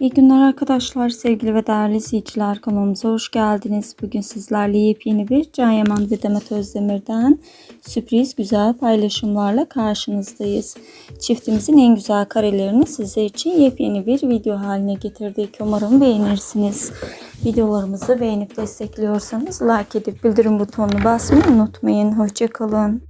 İyi günler arkadaşlar, sevgili ve değerli izleyiciler kanalımıza hoş geldiniz. Bugün sizlerle yepyeni bir Can Yaman ve Demet Özdemir'den sürpriz güzel paylaşımlarla karşınızdayız. Çiftimizin en güzel karelerini size için yepyeni bir video haline getirdik. Umarım beğenirsiniz. Videolarımızı beğenip destekliyorsanız like edip bildirim butonunu basmayı unutmayın. Hoşçakalın.